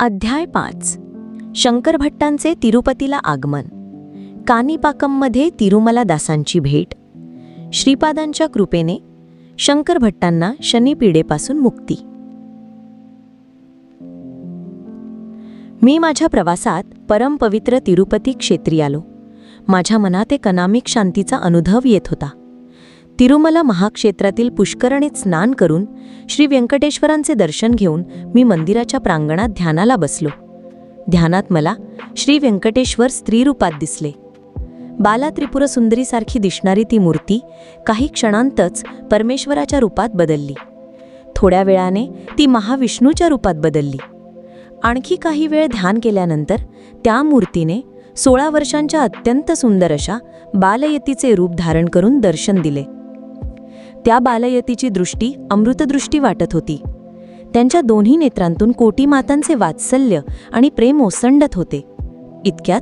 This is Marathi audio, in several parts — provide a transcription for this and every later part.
अध्याय पाच. शंकरभट्टांचे तिरुपतीला आगमन. कानिपाकममध्ये तिरुमला दासांची भेट. श्रीपादांच्या कृपेने शंकरभट्टांना शनिपीडेपासून मुक्ती. मी माझ्या प्रवासात परमपवित्र तिरुपती क्षेत्री आलो. माझ्या मनात एक अनामिक शांतीचा अनुभव येत होता. तिरुमला महाक्षेत्रातील पुष्करणीत स्नान करून श्री व्यंकटेश्वरांचे दर्शन घेऊन मी मंदिराच्या प्रांगणात ध्यानाला बसलो. ध्यानात मला श्री व्यंकटेश्वर स्त्रीरूपात दिसले. बाला त्रिपुर सुंदरीसारखी दिसणारी ती मूर्ती काही क्षणांतच परमेश्वराच्या रूपात बदलली. थोड्या वेळाने ती महाविष्णूच्या रूपात बदलली. आणखी काही वेळ ध्यान केल्यानंतर त्या मूर्तीने सोळा वर्षांच्या अत्यंत सुंदर अशा बालयतीचे रूप धारण करून दर्शन दिले. त्या बालयतीची दृष्टी अमृतदृष्टी वाटत होती. त्यांच्या दोन्ही नेत्रांतून कोटी मातांचे वात्सल्य आणि प्रेम ओसंडत होते. इतक्यात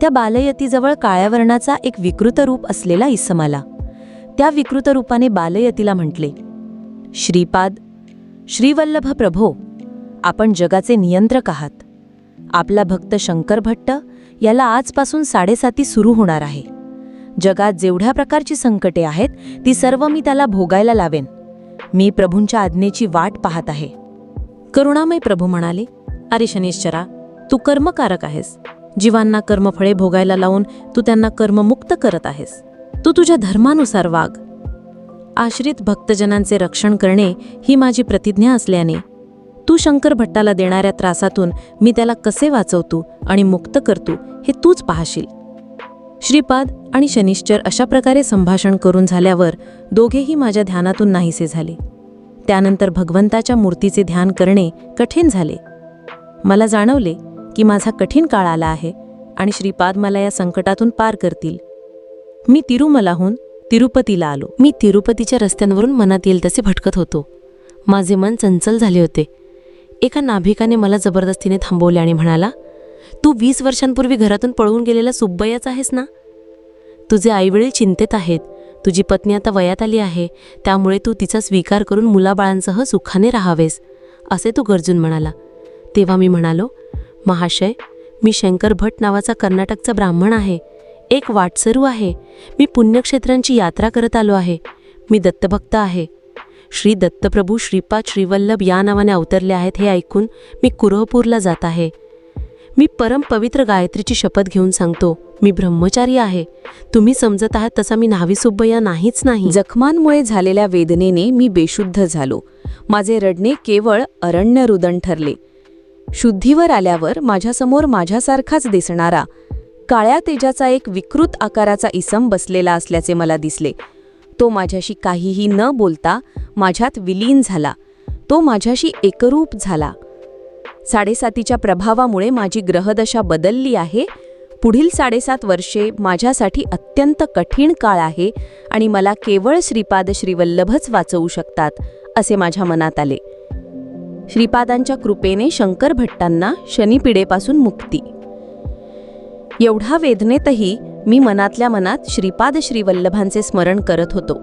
त्या बालयतीजवळ काळ्या वर्णाचा एक विकृत रूप असलेला इसम आला त्या विकृत रूपाने बालयतीला म्हटले श्रीपाद श्रीवल्लभ प्रभो आपण जगाचे नियंत्रक आहात. आपला भक्त शंकर भट्ट याला आजपासून साडेसाती सुरू होणार आहे. जगात जेवढ्या प्रकारची संकटे आहेत ती सर्व मी त्याला भोगायला लावेन. मी प्रभूंच्या आज्ञेची वाट पाहत आहे. करुणामय प्रभू म्हणाले अरे शनिश्चरा तू कर्मकारक आहेस. जीवांना कर्मफळे भोगायला लावून तू त्यांना कर्ममुक्त करत आहेस. तू तुझ्या धर्मानुसार वाग. आश्रित भक्तजनांचे रक्षण करणे ही माझी प्रतिज्ञा असल्याने तू शंकर भट्टाला देणाऱ्या त्रासातून मी त्याला कसे वाचवतो आणि मुक्त करतो हे तूच पाहशील. श्रीपाद आणि शनिश्चर अशा प्रकारे संभाषण करून झाल्यावर दोघेही माझ्या ध्यानातून नाहीसे झाले. त्यानंतर भगवंताच्या मूर्तीचे ध्यान करणे कठीण झाले. मला जाणवले की माझा कठीण काळ आला आहे आणि श्रीपाद मला या संकटातून पार करतील. मी तिरुमलाहून तिरुपतीला आलो. मी तिरुपतीच्या रस्त्यांवरून मनात येईल तसे भटकत होतो. माझे मन चंचल झाले होते. एका नाभिकाने मला जबरदस्तीने थांबवले आणि म्हणाला तू वीस वर्षांपूर्वी घरातून पळवून गेलेला सुब्बयाच आहेस ना? तुझे आईवडील चिंतेत आहेत. तुझी पत्नी आता वयात आली आहे. त्यामुळे तू तिचा स्वीकार करून मुलाबाळांसह सुखाने राहावेस असे तू गरजून म्हणाला. तेव्हा मी म्हणालो महाशय मी शंकर भट नावाचा कर्नाटकचा ब्राह्मण आहे. एक वाटसरू आहे. मी पुण्यक्षेत्रांची यात्रा करत आलो आहे. मी दत्तभक्त आहे. श्री दत्तप्रभू श्रीपाद श्रीवल्लभ या नावाने अवतरले आहेत हे ऐकून मी कुरहपूरला जात आहे. मी परम पवित्र गायत्रीची शपथ घेऊन सांगतो मी ब्रह्मचारी आहे. तुम्ही समजत आहात तसा मी न्हावी सुब्बय्या नाहीच नाही. जखमांमुळे झालेल्या वेदनेने मी बेशुद्ध झालो. माझे रडणे केवळ अरण्य रुदन ठरले. शुद्धीवर आल्यावर माझ्यासमोर माझ्यासारखाच दिसणारा काळ्या तेजाचा एक विकृत आकाराचा इसम बसलेला असल्याचे मला दिसले. तो माझ्याशी काहीही न बोलता माझ्यात विलीन झाला. तो माझ्याशी एकरूप झाला. साडेसातीच्या प्रभावामुळे माझी ग्रहदशा बदलली आहे. पुढील साडेसात वर्षे माझ्यासाठी अत्यंत कठीण काळ आहे आणि मला केवळ श्रीपाद श्रीवल्लभच वाचवू शकतात असे माझ्या मनात आले. श्रीपादांच्या कृपेने शंकर भट्टांना शनिपिडेपासून मुक्ती. एवढा वेदनेतही मी मनातल्या मनात श्रीपाद श्रीवल्लभांचे स्मरण करत होतो.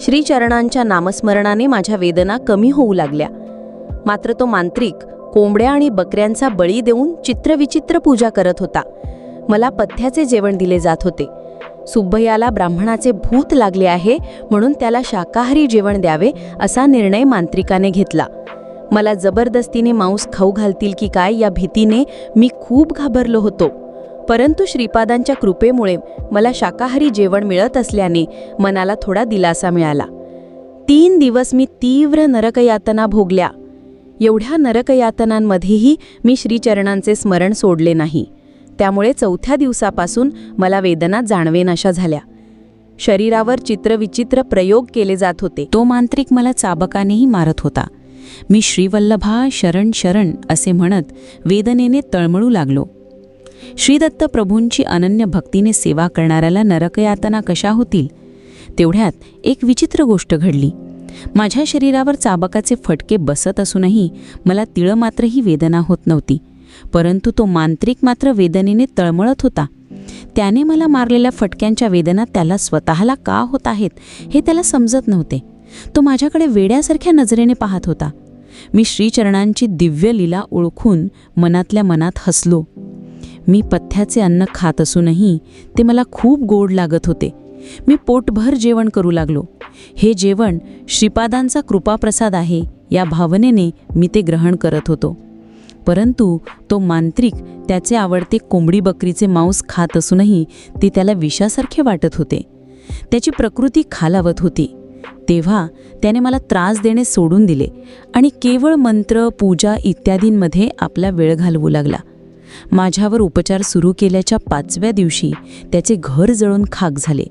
श्रीचरणांच्या नामस्मरणाने माझ्या वेदना कमी होऊ लागल्या. मात्र तो मांत्रिक कोंबड्या आणि बकऱ्यांचा बळी देऊन चित्रविचित्र पूजा करत होता. मला पथ्याचे जेवण दिले जात होते. सुब्बयाला ब्राह्मणाचे भूत लागले आहे म्हणून त्याला शाकाहारी जेवण द्यावे असा निर्णय मांत्रिकाने घेतला. मला जबरदस्तीने मांस खाऊ घालतील की काय या भीतीने मी खूप घाबरलो होतो. परंतु श्रीपादांच्या कृपेमुळे मला शाकाहारी जेवण मिळत असल्याने मनाला थोडा दिलासा मिळाला. तीन दिवस मी तीव्र नरकयातना भोगल्या. एवढ्या नरकयातनांमध्येही मी श्रीचरणांचे स्मरण सोडले नाही. त्यामुळे चौथ्या दिवसापासून मला वेदना जाणवेनाशा झाल्या. शरीरावर चित्रविचित्र प्रयोग केले जात होते. तो मांत्रिक मला चाबकानेही मारत होता. मी श्रीवल्लभा शरण शरण असे म्हणत वेदनेने तळमळू लागलो. श्रीदत्त प्रभूंची अनन्य भक्तीने सेवा करणाऱ्याला नरकयातना कशा होतील? तेवढ्यात एक विचित्र गोष्ट घडली. माझ्या शरीरावर चाबकाचे फटके बसत असूनही मला तिळं मात्रही वेदना होत नव्हती परंतु तो मांत्रिक मात्र वेदनेने तळमळत होता. त्याने मला मारलेल्या फटक्यांच्या वेदना त्याला स्वतःला का होत आहेत हे त्याला समजत नव्हते. तो माझ्याकडे वेड्यासारख्या नजरेने पाहत होता. मी श्रीचरणांची दिव्य लीला ओळखून मनातल्या मनात हसलो. मी पथ्याचे अन्न खात असूनही ते मला खूप गोड लागत होते. मी पोटभर जेवण करू लागलो. हे जेवण श्रीपादांचा कृपाप्रसाद आहे या भावनेने मी ते ग्रहण करत होतो. परंतु तो मांत्रिक त्याचे आवडते कोंबडी बकरीचे मांस खात असूनही ते त्याला विषासारखे वाटत होते. त्याची प्रकृती खालावत होती. तेव्हा त्याने मला त्रास देणे सोडून दिले आणि केवळ मंत्र पूजा इत्यादींमध्ये आपला वेळ घालवू लागला. माझ्यावर उपचार सुरू केल्याच्या पाचव्या दिवशी त्याचे घर जळून खाक झाले.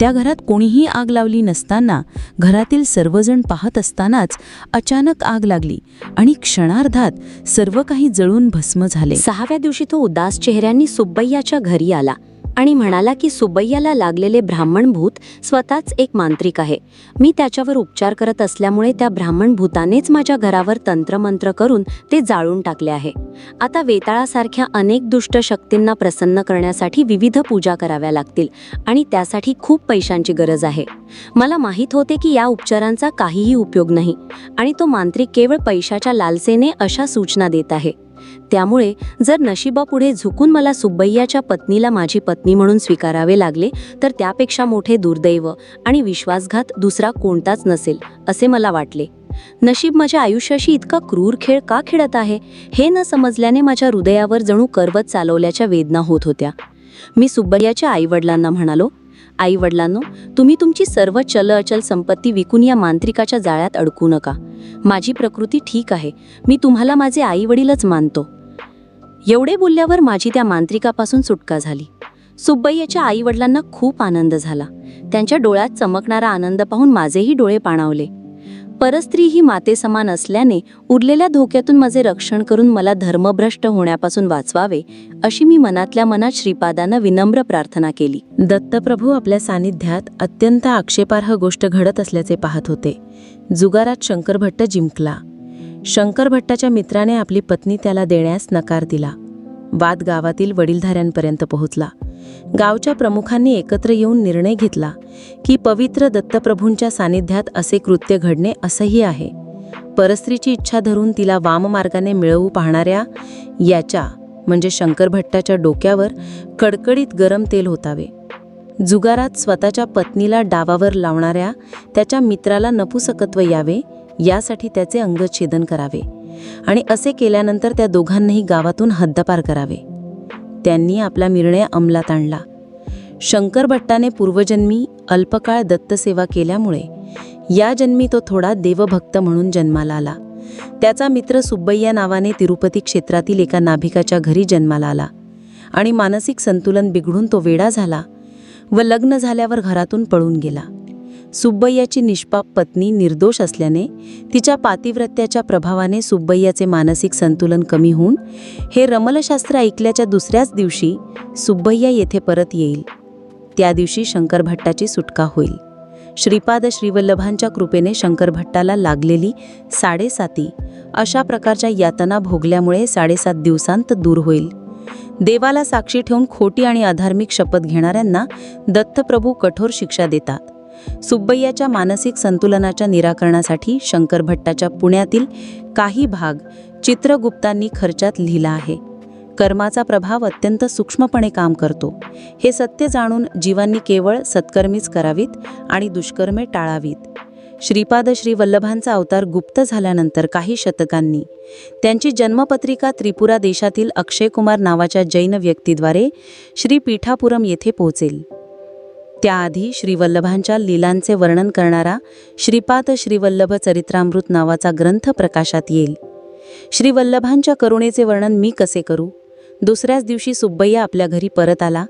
त्या घरात कोणीही आग लावली नसताना घरातील सर्वजण पाहत असतानाच अचानक आग लागली आणि क्षणार्धात सर्व काही जळून भस्म झाले. सहाव्या दिवशी तो उदास चेहऱ्यांनी सुब्बय्याच्या घरी आला. आणि म्हणाला की सुबैयाला लागलेले ब्राह्मण भूत स्वतःच एक मांत्रिक आहे. मी त्याच्यावर उपचार करत असल्यामुळे त्या ब्राह्मण भूतानेच माझ्या घरावर तंत्रमंत्र करून ते जाळून टाकले आहे. आता वेताळासारख्या अनेक दुष्ट शक्तींना प्रसन्न करण्यासाठी विविध पूजा कराव्या लागतील आणि त्यासाठी खूप पैशांची गरज आहे. मला माहीत होते की या उपचारांचा काहीही उपयोग नाही आणि तो मांत्रिक केवळ पैशाच्या लालसेने अशा सूचना देत आहे. त्यामुळे जर नशिबापुढे झुकून मला सुब्बैयाच्या पत्नीला माझी पत्नी म्हणून स्वीकारावे लागले तर त्यापेक्षा मोठे दुर्दैव आणि विश्वासघात दुसरा कोणताच नसेल असे मला वाटले. नशीब माझ्या आयुष्याशी इतका क्रूर खेळ का खेळत आहे हे न समजल्याने माझ्या हृदयावर जणू करवत चालवल्याच्या वेदना होत होत्या. मी सुब्बैयाच्या आईवडिलांना म्हणालो आईवडिलांनो तुम्ही तुमची सर्व चल अचल संपत्ती विकून या मांत्रिकाच्या जाळ्यात अडकू नका. माझी प्रकृती ठीक आहे. मी तुम्हाला माझे आईवडीलच मानतो. एवढे बोलल्यावर माझी त्या मांत्रिकापासून सुटका झाली. सुब्बय्याच्या आईवडिलांना खूप आनंद झाला. त्यांच्या डोळ्यात चमकणारा आनंद पाहून माझेही डोळे पाणावले. परस्त्री ही माते समान असल्याने उरलेल्या धोक्यातून माझे रक्षण करून मला धर्मभ्रष्ट होण्यापासून वाचवावे अशी मी मनातल्या मनात श्रीपादानं विनम्र प्रार्थना केली. दत्तप्रभू आपल्या सानिध्यात अत्यंत आक्षेपार्ह गोष्ट घडत असल्याचे पाहत होते. जुगारात शंकरभट्ट जिंकला. शंकरभट्टाच्या मित्राने आपली पत्नी त्याला देण्यास नकार दिला. वाद गावातील वडीलधाऱ्यांपर्यंत पोहोचला. गावच्या प्रमुखांनी एकत्र येऊन निर्णय घेतला की पवित्र दत्तप्रभूंच्या सानिध्यात असे कृत्य घडणे असह्य आहे. परस्त्रीची इच्छा धरून तिला वाममार्गाने मिळवू पाहणाऱ्या याच्या म्हणजे शंकरभट्टाच्या डोक्यावर कडकडीत गरम तेल होतावे. जुगारात स्वतःच्या पत्नीला डावावर लावणाऱ्या त्याच्या मित्राला नपुसकत्व यावे यासाठी त्याचे अंगच्छेदन करावे आणि असे केल्यानंतर त्या दोघांनाही गावातून हद्दपार करावे. त्यांनी आपला निर्णय अंमलात आणला. शंकरभट्टाने पूर्वजन्मी अल्पकाळ दत्तसेवा केल्यामुळे या जन्मी तो थोडा देवभक्त म्हणून जन्माला आला. त्याचा मित्र सुब्बय्या नावाने तिरुपती क्षेत्रातील एका नाभिकाच्या घरी जन्माला आला आणि मानसिक संतुलन बिघडून तो वेडा झाला व लग्न झाल्यावर घरातून पळून गेला. सुब्बय्याची निष्पाप पत्नी निर्दोष असल्याने तिच्या पातिव्रत्याच्या प्रभावाने सुब्बय्याचे मानसिक संतुलन कमी होऊन हे रमलशास्त्र ऐकल्याच्या दुसऱ्याच दिवशी सुब्बय्या येथे परत येईल. त्या दिवशी शंकरभट्टाची सुटका होईल. श्रीपाद श्रीवल्लभांच्या कृपेने शंकरभट्टाला लागलेली साडेसाती अशा प्रकारच्या यातना भोगल्यामुळे साडेसात दिवसांत दूर होईल. देवाला साक्षी ठेवून खोटी आणि अधार्मिक शपथ घेणाऱ्यांना दत्तप्रभू कठोर शिक्षा देतात. सुब्बय्याच्या मानसिक संतुलनाच्या निराकरणासाठी शंकर भट्टाच्या पुण्यातील काही भाग चित्रगुप्तांनी खर्चात लिहिला आहे. कर्माचा प्रभाव अत्यंत सूक्ष्मपणे काम करतो. हे सत्य जाणून जीवांनी केवळ सत्कर्मीच करावीत आणि दुष्कर्मे टाळावीत. श्रीपाद श्री वल्लभांचा अवतार गुप्त झाल्यानंतर काही शतकांनी त्यांची जन्मपत्रिका त्रिपुरा देशातील अक्षयकुमार नावाच्या जैन व्यक्तीद्वारे श्री पीठापुरम येथे पोहोचेल. त्याआधी श्रीवल्लभांच्या लीलांचे वर्णन करणारा श्रीपाद श्रीवल्लभ चरित्रामृत नावाचा ग्रंथ प्रकाशात येईल. श्रीवल्लभांच्या करुणेचे वर्णन मी कसे करू? दुसऱ्याच दिवशी सुब्बय्या आपल्या घरी परत आला.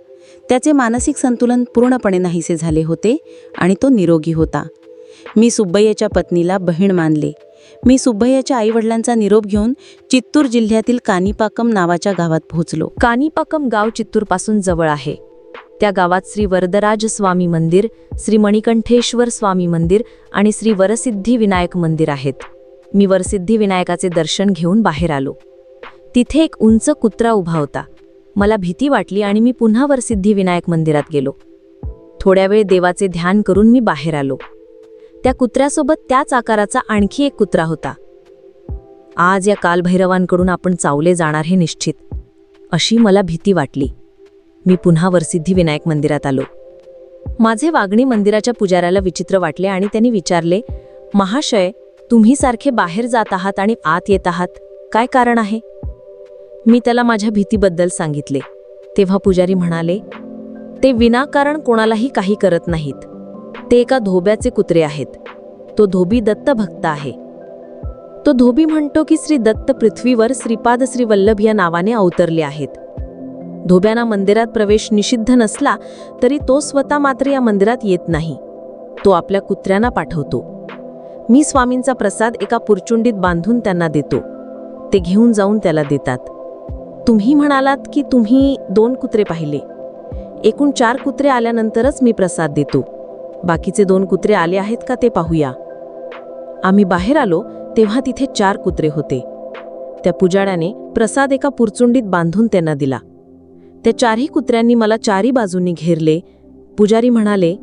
त्याचे मानसिक संतुलन पूर्णपणे नाहीसे झाले होते आणि तो निरोगी होता. मी सुब्बय्याच्या पत्नीला बहीण मानले. मी सुब्बय्याच्या आईवडिलांचा निरोप घेऊन चित्तूर जिल्ह्यातील कानिपाकम नावाच्या गावात पोहोचलो. कानिपाकम गाव चित्तूरपासून जवळ आहे. त्या गावात श्री वरदराज स्वामी मंदिर श्री मणिकंठेश्वर स्वामी मंदिर आणि श्री वरसिद्धी विनायक मंदिर आहेत. मी वरसिद्धी विनायकाचे दर्शन घेऊन बाहेर आलो. तिथे एक उंच कुत्रा उभा होता. मला भीती वाटली आणि मी पुन्हा वरसिद्धी विनायक मंदिरात गेलो. थोड्या वेळ देवाचे ध्यान करून मी बाहेर आलो. त्या कुत्र्यासोबत त्याच आकाराचा आणखी एक कुत्रा होता. आज या कालभैरवांकडून आपण चावले जाणार हे निश्चित. अशी मला भीती वाटली. मी पुन्हा वरसिद्धी विनायक मंदिरात आलो. माझे वागणी मंदिराच्या पुजाऱ्याला विचित्र वाटले आणि त्यांनी विचारले महाशय तुम्ही सारखे बाहेर जात आहात आणि आत येत आहात काय कारण आहे? मी त्याला माझ्या भीतीबद्दल सांगितले. तेव्हा पुजारी म्हणाले ते विनाकारण कोणालाही काही करत नाहीत. ते एका धोब्याचे कुत्रे आहेत. तो धोबी दत्त भक्त आहे. तो धोबी म्हणतो की श्री दत्त पृथ्वीवर श्रीपाद श्री वल्लभ या नावाने अवतरले आहेत. धोब्यांना मंदिरात प्रवेश निषिद्ध नसला तरी तो स्वतः मात्र या मंदिरात येत नाही. तो आपल्या कुत्र्यांना पाठवतो. मी स्वामींचा प्रसाद एका पुरचुंडीत बांधून त्यांना देतो. ते घेऊन जाऊन त्याला देतात. तुम्ही म्हणालात की तुम्ही दोन कुत्रे पाहिले. एकूण चार कुत्रे आल्यानंतरच मी प्रसाद देतो. बाकीचे दोन कुत्रे आले आहेत का ते पाहूया. आम्ही बाहेर आलो तेव्हा तिथे चार कुत्रे होते. त्या पुजाड्याने प्रसाद एका पुरचुंडीत बांधून त्यांना दिला. त्या चारही कुत्र्यांनी मला चारी बाजूंनी घेरले. पुजारी म्हणाले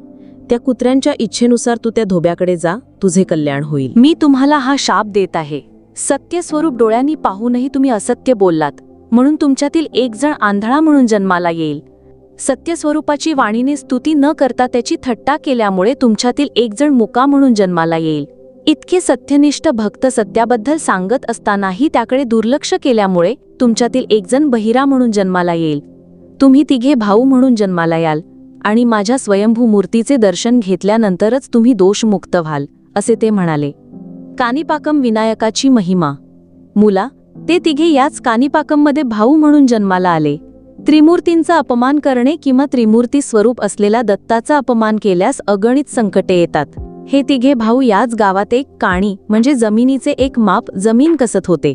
त्या कुत्र्यांच्या इच्छेनुसार तू त्या धोब्याकडे जा तुझे कल्याण होईल. मी तुम्हाला हा शाप देत आहे. सत्य स्वरूप डोळ्यांनी पाहूनही तुम्ही असत्य बोललात. म्हणून तुमच्यातील एक जण आंधळा म्हणून जन्माला येईल. सत्यस्वरूपाची वाणीने स्तुती न करता त्याची थट्टा केल्यामुळे तुमच्यातील एक जण मुका म्हणून जन्माला येईल. इतके सत्यनिष्ठ भक्त सत्याबद्दल सांगत असतानाही त्याकडे दुर्लक्ष केल्यामुळे तुमच्यातील एकजण बहिरा म्हणून जन्माला येईल. तुम्ही तिघे भाऊ म्हणून जन्माला याल आणि माझ्या स्वयंभू मूर्तीचे दर्शन घेतल्यानंतरच तुम्ही दोषमुक्त व्हाल असे ते म्हणाले. कानिपाकम विनायकाची महिमा. मुला ते तिघे याच कानिपाकममध्ये भाऊ म्हणून जन्माला आले. त्रिमूर्तींचा अपमान करणे किंवा त्रिमूर्ती स्वरूप असलेला दत्ताचा अपमान केल्यास अगणित संकटे येतात. हे तिघे भाऊ याच गावात एक काणी म्हणजे जमिनीचे एक माप जमीन कसत होते.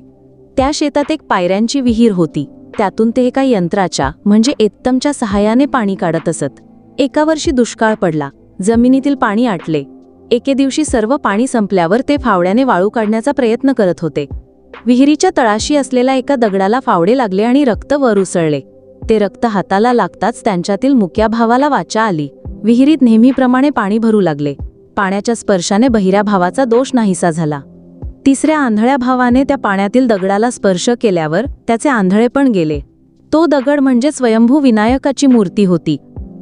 त्या शेतात एक पायऱ्यांची विहीर होती. त्यातून ते एका यंत्राच्या म्हणजे एत्तमच्या सहाय्याने पाणी काढत असत. एका वर्षी दुष्काळ पडला. जमिनीतील पाणी आटले. एके दिवशी सर्व पाणी संपल्यावर ते फावड्याने वाळू काढण्याचा प्रयत्न करत होते. विहिरीच्या तळाशी असलेल्या एका दगडाला फावडे लागले आणि रक्त वर उसळले. ते रक्त हाताला लागताच त्यांच्यातील मुक्या भावाला वाचा आली. विहिरीत नेहमीप्रमाणे पाणी भरू लागले. पाण्याच्या स्पर्शाने बहिऱ्या भावाचा दोष नाहीसा झाला. तिसऱ्या आंधळ्या भावाने त्या पाण्यातील दगडाला स्पर्श केल्यावर त्याचे आंधळे पण गेले. तो दगड म्हणजे स्वयंभू विनायकाची मूर्ती होती.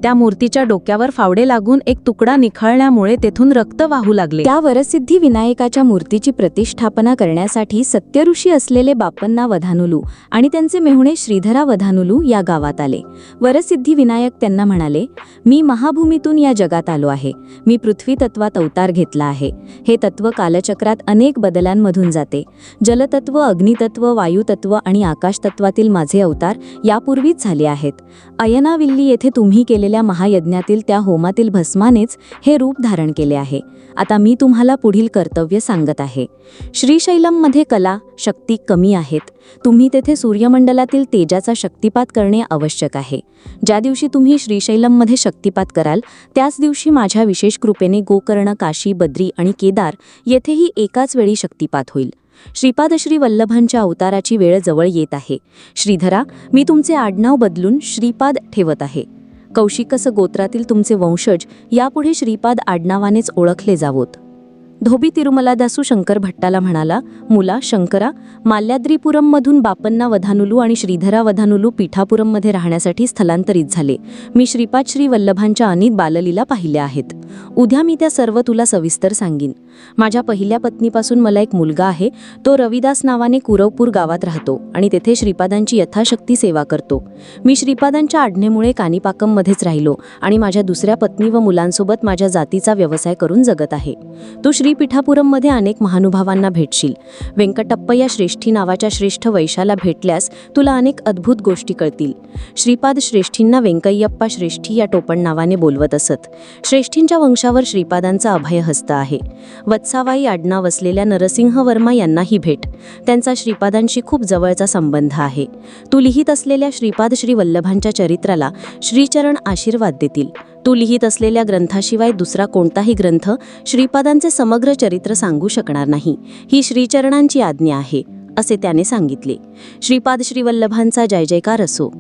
त्या मूर्तीच्या डोक्यावर फावडे लागून एक तुकडा निखळल्यामुळे तेथून रक्त वाहू लागले. त्या वरसिद्धी विनायकाच्या मूर्तीची प्रतिष्ठापना करण्यासाठी सत्यऋषी असलेले बापन्ना वधानुलू आणि त्यांचे मेहुणे श्रीधरा वधानुलू या गावात आले. वरसिद्धी विनायक त्यांना म्हणाले मी महाभूमीतून या जगात आलो आहे. मी पृथ्वी तत्वात अवतार घेतला आहे. हे तत्व कालचक्रात अनेक बदलांमधून जाते. जलतत्व अग्नितत्व वायुतत्व आणि आकाशतत्वातील माझे अवतार यापूर्वीच झाले आहेत. अयनाविल्ली येथे तुम्ही केलेले केलेल्या महायज्ञातील त्या होमातील भस्मानेच हे रूप धारण केले आहे. आता मी तुम्हाला पुढील कर्तव्य सांगत आहे. श्रीशैलममध्ये कला शक्ती कमी आहेत. तुम्ही तेथे सूर्यमंडलातील तेजाचा शक्तिपात करणे आवश्यक आहे. ज्या दिवशी तुम्ही श्रीशैलममध्ये शक्तिपात कराल त्याच दिवशी माझ्या विशेष कृपेने गोकर्ण काशी बद्री आणि केदार येथेही एकाच वेळी शक्तिपात होईल. श्रीपाद श्री वल्लभांच्या अवताराची वेळ जवळ येत आहे. श्रीधरा मी तुमचे आडनाव बदलून श्रीपाद ठेवत आहे. कौशिकस गोत्रातील तुमचे वंशज यापुढे श्रीपाद आडनावानेच ओळखले जावोत. धोबी तिरुमलादासू शंकर भट्टाला म्हणाला मुला शंकरा माल्याद्रीपुरममधून बापन्ना वधानुलू आणि श्रीधरा वधानुलू पीठापुरममध्ये राहण्यासाठी स्थलांतरित झाले. मी श्रीपाद श्री वल्लभांच्या अनित बाललीला पाहिल्या आहेत. उद्या मी त्या सर्व तुला सविस्तर सांगीन. माझ्या पहिल्या पत्नीपासून मला एक मुलगा आहे. तो रविदास नावाने कुरवपूर गावात राहतो आणि तेथे श्रीपादांची यथाशक्ती सेवा करतो. मी श्रीपादांच्या आडणेमुळे कानिपाकममध्येच राहिलो आणि माझ्या दुसऱ्या पत्नी व मुलांसोबत माझ्या जातीचा व्यवसाय करून जगत आहे. तू श्रीपीठापुरममध्ये अनेक महानुभावांना भेटशील. व्यंकटप्पय्या श्रेष्ठी नावाच्या श्रेष्ठ वैशाला भेटल्यास तुला अनेक अद्भुत गोष्टी कळतील. श्रीपाद श्रेष्ठींना व्यंकय्यप्पा श्रेष्ठी या टोपण नावाने बोलवत असत. श्रेष्ठींच्या वंशावर श्रीपादांचा अभयहस्त आहे. वत्सावाई आडनाव असलेल्या नरसिंह वर्मा यांनाही भेट. त्यांचा श्रीपादांशी खूप जवळचा संबंध आहे. तू लिहित असलेल्या श्रीपाद श्री वल्लभांच्या चरित्राला श्रीचरण आशीर्वाद देतील. तू लिहित असलेल्या ग्रंथाशिवाय दुसरा कोणताही ग्रंथ श्रीपादांचे समग्र चरित्र सांगू शकणार नाही. ही श्रीचरणांची आज्ञा आहे असे त्याने सांगितले. श्रीपाद श्रीवल्लभांचा जय जयकार असो.